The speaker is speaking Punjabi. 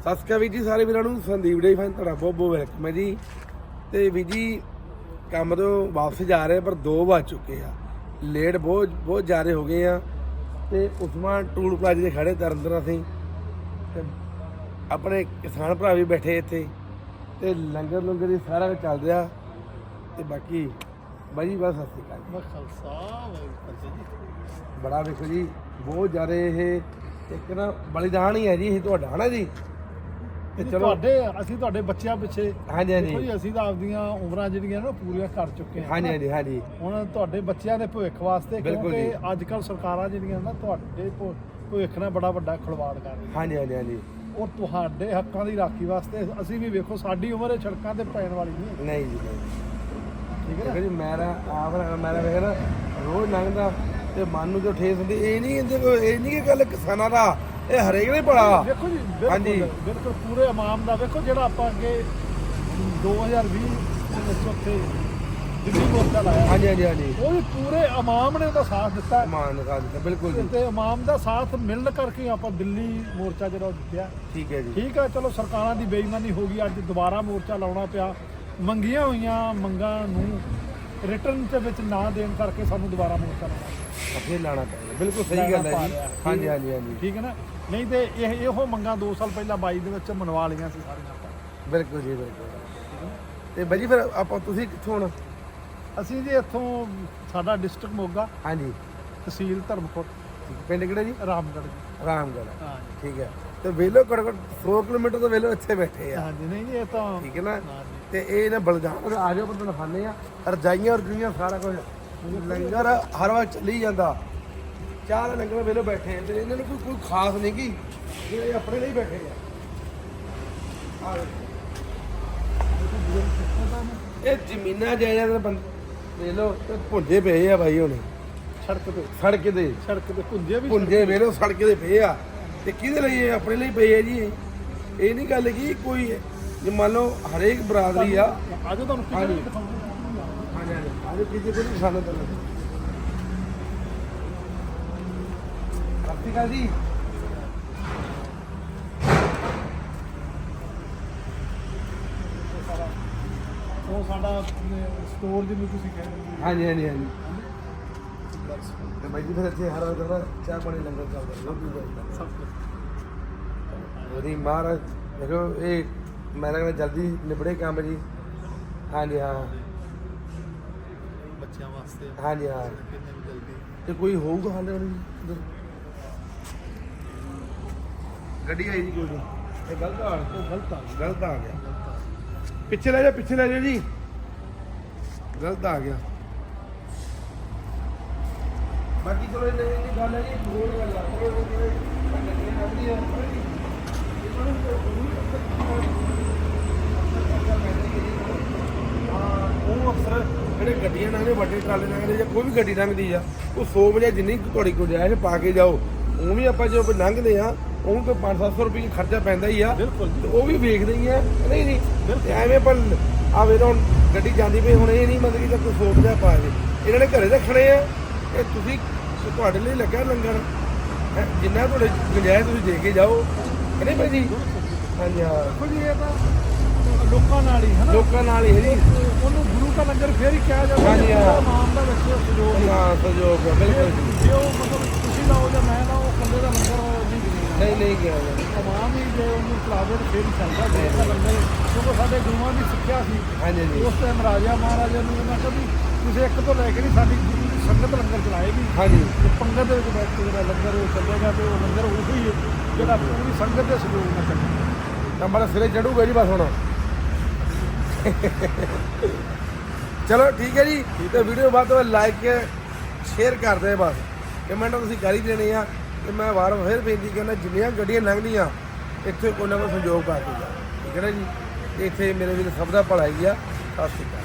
ਸਤਿ ਸ਼੍ਰੀ ਅਕਾਲ ਵੀਰ ਜੀ, ਸਾਰੇ ਵੀਰਾਂ ਨੂੰ। ਸੰਦੀਪ ਡੇ ਫੈਨ ਤੁਹਾਡਾ ਬਹੁਤ ਬਹੁਤ ਵੈਲਕਮ ਹੈ ਜੀ। ਤੇ ਵੀਰ ਜੀ, ਕੰਮ ਤੋਂ ਵਾਪਸ ਜਾ ਰਹੇ ਪਰ 2 ਵੱਜ ਚੁੱਕੇ ਆ। ਲੇਟ ਬਹੁਤ ਬਹੁਤ ਜ਼ਿਆਦਾ ਹੋ ਗਏ ਆ। ਤੇ ਉਸਮਾਨ ਟੂਲ ਪਲਾਜ਼ੇ ਤੇ ਖੜੇ ਤਰਨਤਰ ਅਸੀਂ। ਤੇ ਆਪਣੇ ਕਿਸਾਨ ਭਰਾ ਵੀ ਬੈਠੇ ਇੱਥੇ। ਤੇ ਲੰਗਰ ਲੰਗਰ ਦੀ ਸਾਰਾ ਕੁਝ ਚੱਲ ਰਿਹਾ। ਤੇ ਬਾਕੀ ਬਾਈ ਬਸ ਸਤਿ ਸ਼੍ਰੀ ਅਕਾਲ ਬੜਾ ਵੇਖੋ ਜੀ, ਬਹੁਤ ਜ਼ਿਆਦਾ ਇਹ ਇੱਕ ਨਾ ਬਲੀਦਾਨ ਹੀ ਹੈ ਜੀ, ਇਹ ਤੁਹਾਡਾ, ਹਨਾ ਜੀ? ਤੇ ਚਲੋ। ਤੁਹਾਡੇ ਅਸੀਂ ਤੁਹਾਡੇ ਬੱਚਿਆਂ ਪਿੱਛੇ ਹਾਂਜੀ ਦੇਖੋ ਹਾਂਜੀ ਜੀ ਅਸੀਂ ਤਾਂ ਆਪਦੀਆਂ ਉਮਰਾਂ ਜਿਹੜੀਆਂ ਨਾ ਪੂਰੀਆਂ ਕਰ ਚੁੱਕੇ ਹਾਂ। ਹਾਂਜੀ ਹਾਂਜੀ ਹਾਂਜੀ। ਹੁਣ ਤੁਹਾਡੇ ਬੱਚਿਆਂ ਦੇ ਭਵਿੱਖ ਵਾਸਤੇ ਬਿਲਕੁਲ ਕਿਉਂਕਿ ਅੱਜ ਕੱਲ ਸਰਕਾਰਾਂ ਜਿਹੜੀਆਂ ਨਾ ਤੁਹਾਡੇ ਭਵ- ਭਵਿੱਖ ਨਾਲ ਬੜਾ ਵੱਡਾ ਖਿਲਵਾੜ ਕਰ ਰਹੀਆਂ। ਹਾਂਜੀ ਹਾਂਜੀ ਹਾਂਜੀ। ਉਹ ਤੁਹਾਡੇ ਹੱਕਾਂ ਦੀ ਰਾਖੀ ਵਾਸਤੇ ਅਸੀਂ ਵੀ ਵੇਖੋ ਸਾਡੀ ਉਮਰ ਇਹ ਸੜਕਾਂ ਤੇ ਪੈਣ ਵਾਲੀ ਨਹੀਂ ਨਹੀਂ ਜੀ ਨਹੀਂ। ਠੀਕ ਹੈ ਦੇਖੋ ਨਾ ਜੀ ਮੇਰਾ ਆਪ ਮੇਰਾ ਵੇਖ ਨਾ ਰੋਜ਼ ਲੰਘਦਾ ਤੇ ਮਨ ਨੂੰ ਜੋ ਠੇਸ ਹੁੰਦੀ ਇਹ ਨਹੀਂ ਇਹਦੇ ਕੋਲ ਇਹ ਨਹੀਂ ਕਿ ਗੱਲ ਕਿਸਾਨਾਂ ਦਾ ਇਹ ਹਰੇਕ ਨੇ ਭਲਾ। ਵੇਖੋ ਜੀ ਹਾਂਜੀ। ਬਿਲਕੁਲ ਬਿਲਕੁਲ ਪੂਰੇ ਇਮਾਮ ਦਾ। ਵੇਖੋ ਜਿਹੜਾ ਆਪਾਂ ਅੱਗੇ 2020 ਦੇ ਵਿੱਚ ਉੱਥੇ ਦਿੱਲੀ ਮੋਰਚਾ ਲਾਇਆ। ਹਾਂਜੀ ਹਾਂਜੀ ਹਾਂਜੀ। ਉਹ ਵੀ ਪੂਰੇ ਇਮਾਮ ਨੇ ਉਹਦਾ ਸਾਥ ਦਿੱਤਾ। ਮਾਨ ਦਿੱਤਾ ਬਿਲਕੁਲ ਜੀ। ਤੇ ਇਮਾਮ ਦਾ ਸਾਥ ਮਿਲਣ ਕਰਕੇ ਆਪਾਂ ਦਿੱਲੀ ਮੋਰਚਾ ਜਿਹੜਾ ਉਹ ਜਿੱਤਿਆ। ਠੀਕ ਹੈ ਜੀ। ਠੀਕ ਹੈ ਚਲੋ ਸਰਕਾਰਾਂ ਦੀ ਬੇਈਮਾਨੀ ਹੋ ਗਈ। ਅੱਜ ਦੁਬਾਰਾ ਮੋਰਚਾ ਲਾਉਣਾ ਪਿਆ। ਮੰਗੀਆਂ ਹੋਈਆਂ ਮੰਗਾਂ ਨੂੰ ਰਿਟਰਨ ਦੇ ਵਿੱਚ ਨਾ ਦੇਣ ਕਰਕੇ ਸਾਨੂੰ ਦੁਬਾਰਾ ਲਾਉਣਾ ਪਿਆ। ਅੱਗੇ ਲਾਣਾ ਪਏਗਾ ਬਿਲਕੁਲ ਸਹੀ ਗੱਲ ਹੈ ਜੀ। ਹਾਂਜੀ ਹਾਂਜੀ ਹਾਂਜੀ। ਠੀਕ ਹੈ ਨਾ? ਨਹੀਂ ਤੇ ਇਹ ਇਹੋ ਮੰਗਾਂ 2 ਸਾਲ ਪਹਿਲਾਂ 22 ਦੇ ਵਿੱਚ ਮਨਵਾ ਲਈਆਂ ਸੀ ਸਾਰੀਆਂ ਆਪਾਂ। ਬਿਲਕੁਲ ਜੀ ਬਿਲਕੁਲ। ਤੇ ਬਾਈ ਜੀ ਫਿਰ ਆਪਾਂ ਤੁਸੀਂ ਕਿੱਥੋਂ ਹੁਣ? ਅਸੀਂ ਜੀ ਇੱਥੋਂ ਸਾਡਾ ਡਿਸਟ੍ਰਿਕਟ ਮੋਗਾ ਹਾਂਜੀ। ਤਹਿਸੀਲ ਧਰਮਕੋਟ। ਪਿੰਡ ਕਿਹੜਾ ਜੀ? ਰਾਮਗੜ੍ਹ। ਰਾਮਗੜ੍ਹ। ਹਾਂ ਠੀਕ ਹੈ। ਤੇ ਵੇਲੋ ਘੱਟੋ ਘੱਟ 100 ਕਿਲੋਮੀਟਰ ਤੋਂ ਵੇਲੋ ਇੱਥੇ ਬੈਠੇ ਆ। ਹਾਂਜੀ ਨਹੀਂ ਜੀ ਇਹ ਤਾਂ ਠੀਕ ਹੈ ਨਾ? ਤੇ ਇਹ ਨਾ ਬਲਦਾਨ ਆ ਜਾਓ ਬੰਦੇ ਖਾਣੇ ਆ ਰਜਾਈਆਂ ਰਜੂਈਆਂ ਸਾਰਾ ਕੁਝ। ਲੰਗਰ ਹਰ ਵਾਰ ਚੱਲੀ ਜਾਂਦਾ। ਚਾਹ ਦਾ ਲੰਗਰ ਵੇਲੋ ਬੈਠੇ ਤੇ ਇਹਨਾਂ ਨੂੰ ਕੋਈ ਕੋਈ ਖਾਸ ਨਹੀਂ ਕੀ ਇਹ ਆਪਣੇ ਲਈ ਬੈਠੇ ਆ। ਇਹ ਜ਼ਮੀਨਾਂ ਜਾਇਦਾਦ ਬੰਦੇ ਵੇਲੋ ਤੇ ਭੁੰਜੇ ਪਏ ਆ ਭਾਈ ਹੁਣ। ਸੜਕ ਤੇ। ਸੜਕ ਦੇ ਸੜਕ ਤੇ ਪੁੰਜੇ ਵੀ ਪੁੰਜੇ ਵੇਲੋ ਸੜਕ ਦੇ ਪਏ ਆ। ਤੇ ਕਿਹਦੇ ਲਈ ਇਹ ਆਪਣੇ ਲਈ ਪਏ ਆ ਜੀ? ਇਹ ਇਹ ਨਹੀਂ ਗੱਲ ਕੀ ਕੋਈ ਜੇ ਮੰਨ ਲਓ ਹਰੇਕ ਬਰਾਦਰੀ ਆ ਅੱਜ ਤੁਹਾਨੂੰ ਹਾਂਜੀ। ਕਿਹਨੇ ਦਿਖਾਉਂਦਾ ਹਾਂਜੀ ਹਾਂਜੀ ਆਜੋ ਕਿਸੇ ਕੋਈ ਨਿਸ਼ਾਨਾ ਤਾਂ ਨਹੀਂ ਸਤਿ ਸ਼੍ਰੀ ਅਕਾਲ ਜੀ ਉਹ ਸਾਡਾ ਸਟੋਰ ਜਿਹਨੂੰ ਤੁਸੀਂ ਕਹਿੰਦੇ ਹੋ ਹਾਂਜੀ ਹਾਂਜੀ ਹਾਂਜੀ ਤੇ ਬਾਈ ਜੀ ਫਿਰ ਇੱਥੇ ਹਰ ਵਾਰ ਚਾਹ ਪਾਣੀ ਲੰਗਰ ਚੱਲਦਾ ਲੋਕੀ ਜਾਂਦਾ ਸਭ ਕੁਝ ਉਹਦੀ ਮਹਾਰਾਜ ਦੇਖੋ ਇਹ ਮੈਂ ਕਹਿੰਦਾ ਜਲਦੀ ਨਿਬੜੇ ਕੰਮ ਜੀ। ਹਾਂਜੀ ਹਾਂ। ਬੱਚਿਆਂ ਵਾਸਤੇ। ਹਾਂਜੀ ਹਾਂ। ਕਿੰਨੇ ਵੀ ਜਲਦੀ। ਤੇ ਕੋਈ ਹੋਊਗਾ ਹਾਲੇ ਹੁਣ ਜੀ? ਗੱਡੀ ਆਈ ਜੀ ਕੋਈ? ਨਹੀਂ ਇਹ ਗਲਤ ਆ ਉਹ ਗਲਤ ਆ। ਗਲਤ ਆ ਗਿਆ। ਆ। ਪਿੱਛੇ ਲੈ ਜਾ ਪਿੱਛੇ ਲੈ ਜਾ ਜੀ। ਗਲਤ ਆ ਗਿਆ। ਬਾਕੀ ਚਲੋ ਇਹ ਨਹੀਂ ਗੱਲ ਹੈ ਜੀ ਹੋਰ ਗੱਲ ਆ। ਉਹ ਕੋਈ ਕੰਨੇ ਲੱਗਦੀ ਹਾਂ ਉਹ ਅਕਸਰ ਜਿਹੜੇ ਗੱਡੀਆਂ ਲੰਘਦੇ ਵੱਡੇ ਟਰਾਲੇ ਲੰਘਦੇ ਜਾਂ ਕੋਈ ਵੀ ਗੱਡੀ ਲੰਘਦੀ ਆ ਉਹ 100 ਵਜੇ ਜਿੰਨੀ ਤੁਹਾਡੀ ਗੁੰਜਾਇਸ਼ ਪਾ ਕੇ ਜਾਓ। ਉਹ ਵੀ ਆਪਾਂ ਜਦੋਂ ਲੰਘਦੇ ਆ ਉਹ ਤੋਂ 5-700 ਰੁਪਏ ਖਰਚਾ ਪੈਂਦਾ ਹੀ ਆ। ਤੇ ਉਹ ਵੀ ਵੇਖਦੇ ਹੀ ਆ ਨਹੀਂ ਨਹੀਂ। ਐਵੇਂ ਪਰ ਆ ਵੇਖ ਹੁਣ ਗੱਡੀ ਜਾਂਦੀ ਪਈ ਹੁਣ ਇਹ ਨਹੀਂ ਮਤਲਬ ਕਿ ਕੋਈ ਸੋਚ ਜਾ ਪਾ ਜੇ ਇਹਨਾਂ ਨੇ ਘਰੇ ਰੱਖਣੇ ਆ ਇਹ ਤੁਸੀਂ ਤੁਹਾਡੇ ਲਈ ਲੱਗਾ ਲੰਗਰ। ਜਿੰਨਾ ਤੁਹਾਡੇ ਗੁੰਜਾਇਸ਼ ਤੁਸੀਂ ਦੇ ਕੇ ਜਾਓ। ਨਹੀਂ ਭਾਈ ਜੀ ਹਾਂਜੀ ਹਾਂ। ਦੇਖੋ ਜੀ ਇਹ ਤਾਂ ਲੋਕਾਂ ਨਾਲ ਹੀ ਹੈ ਨਾ ਲੋਕਾਂ ਨਾਲ ਹੀ ਹੈ ਜੀ। ਉਹਨੂੰ ਗੁਰੂ ਦਾ ਲੰਗਰ ਫੇਰ ਹੀ ਕਿਹਾ ਜਾਂਦਾ ਹਾਂਜੀ, ਹਾਂ। ਨਾਮ ਦਾ ਵਿੱਚ ਸਹਿਯੋਗ ਹੈ। ਹਾਂ ਸਹਿਯੋਗ ਹੈ, ਬਿਲਕੁਲ ਜੀ। ਜੇ ਉਹ ਮਤਲਬ ਤੁਸੀਂ ਲਾਓ ਜਾਂ ਮੈਂ ਲਾਓ ਉਹ ਕੰਦੇ ਦਾ ਲੰਗਰ ਨਹੀਂ ਗਿਣੇਗਾ ਨਹੀਂ ਨਹੀਂ ਗਿਆ ਜੀ। ਤਮਾਮ ਹੀ ਜੇ ਉਹਨੂੰ ਚਲਾਵੇ ਤਾਂ ਫੇਰ ਹੀ ਚੱਲਦਾ ਗੁਰੂ ਦਾ ਲੰਗਰ ਕਿਉਂਕਿ ਸਾਡੇ ਗੁਰੂਆਂ ਦੀ ਸਿੱਖਿਆ ਸੀ। ਹਾਂਜੀ ਜੀ ਉਸ ਟਾਈਮ ਰਾਜਾ ਮਹਾਰਾਜਾ ਨੂੰ ਉਹਨਾਂ ਕਹਿੰਦੀ ਤੁਸੀਂ ਇੱਕ ਤੋਂ ਲੈ ਕੇ ਨਹੀਂ ਸਾਡੀ ਗੁਰੂ ਸੰਗਤ ਲੰਗਰ ਚਲਾਏਗੀ। ਹਾਂਜੀ। ਤੇ ਪੰਗਤ ਦੇ ਵਿੱਚ ਬੈਠ ਕੇ ਜਿਹੜਾ ਲੰਗਰ ਉਹ ਚੱਲੇਗਾ ਤੇ ਉਹ ਲੰਗਰ ਉਹੀ ਹੈ ਜਿਹੜਾ ਪੂਰੀ ਸੰਗਤ ਦੇ ਸਹਿਯੋਗ ਨਾਲ ਚੱਲੇਗਾ। ਨੰਬਰ ਸਿਰੇ ਚੜੂਗਾ ਜੀ ਬਸ ਹੁਣ। ਚਲੋ ਠੀਕ ਹੈ ਜੀ ਤੇ ਵੀਡੀਓ ਵੱਧ ਤੋਂ ਲਾਈਕ ਸ਼ੇਅਰ ਕਰ ਦੇ ਬਸ। ਕਮੈਂਟ ਤੁਸੀਂ ਕਰ ਹੀ ਦੇਣੇ ਆ। ਤੇ ਮੈਂ ਵਾਰ ਵਾਰ ਫਿਰ ਬੇਨਤੀ ਕਰਨਾ ਜਿੰਨੀਆਂ ਗੱਡੀਆਂ ਲੰਘਦੀਆਂ ਇੱਥੇ ਕੋਈ ਨਾ ਕੋਈ ਸੰਯੋਗ ਕਰ ਦਿਓ ਠੀਕ ਹੈ ਜੀ? ਤੇ ਇੱਥੇ ਮੇਰੇ ਵੀਰ ਸਭ ਦਾ ਭਲਾ ਹੀ ਆ। ਸਤਿ ਸ਼੍ਰੀ ਅਕਾਲ।